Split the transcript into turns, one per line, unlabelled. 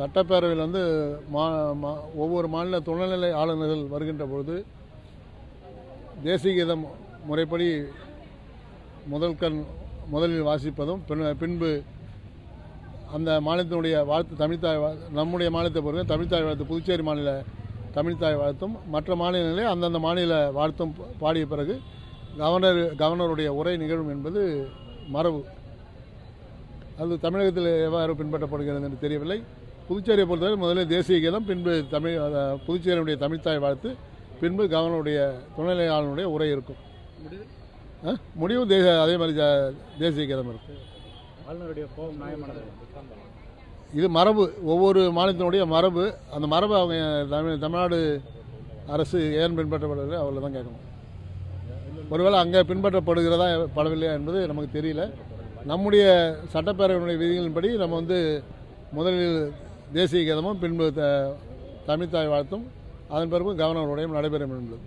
சட்டப்பேரவையில் வந்து மா மா- ஒவ்வொரு மாநில துணைநிலை ஆளுநர்கள் வருகின்ற பொழுது தேசிய கீதம் முறைப்படி முதல் கண் முதலில் வாசிப்பதும் பின் பின்பு அந்த மாநிலத்தினுடைய வாழ்த்து தமிழ்த்தாய் நம்முடைய மாநிலத்தை பொறுத்த தமிழ்த்தாய் வாழ்த்து புதுச்சேரி மாநில தமிழ்த்தாய் வாழ்த்தும் மற்ற மாநிலங்களே அந்தந்த மாநில வாழ்த்தும் பாடிய பிறகு கவர்னர் கவர்னருடைய உரை நிகழும் என்பது மரபு. அது தமிழகத்தில் எவ்வாறு பின்பற்றப்படுகிறது என்று தெரியவில்லை. புதுச்சேரியை பொறுத்தவரை முதலில் தேசிய கீதம் பின்பு தமிழ் புதுச்சேரியுடைய தமிழ்த்தாய் வாழ்த்து பின்பு கவர்னருடைய துணைநிலை ஆளுநருடைய உரை இருக்கும்? முடிவு? தேச அதே மாதிரி தேசிய கீதம் இருக்கும். இது மரபு. ஒவ்வொரு மாநிலத்தினுடைய மரபு. அந்த மரபை அவங்க தமிழ் தமிழ்நாடு அரசு ஏன் பின்பற்றப்படுகிறது அவங்கள தான் கேட்கணும். ஒருவேளை அங்கே பின்பற்றப்படுகிறதா படவில்லையா என்பது நமக்கு தெரியல. நம்முடைய சட்டப்பேரவையினுடைய விதிகளின்படி நம்ம வந்து முதலில் தேசிய கீதமும் பின்பு த தமிழ்த்தாய் வாழ்த்தும். அதன் பிறகு கவர்னருடையும் நடைபெறும் என்பது.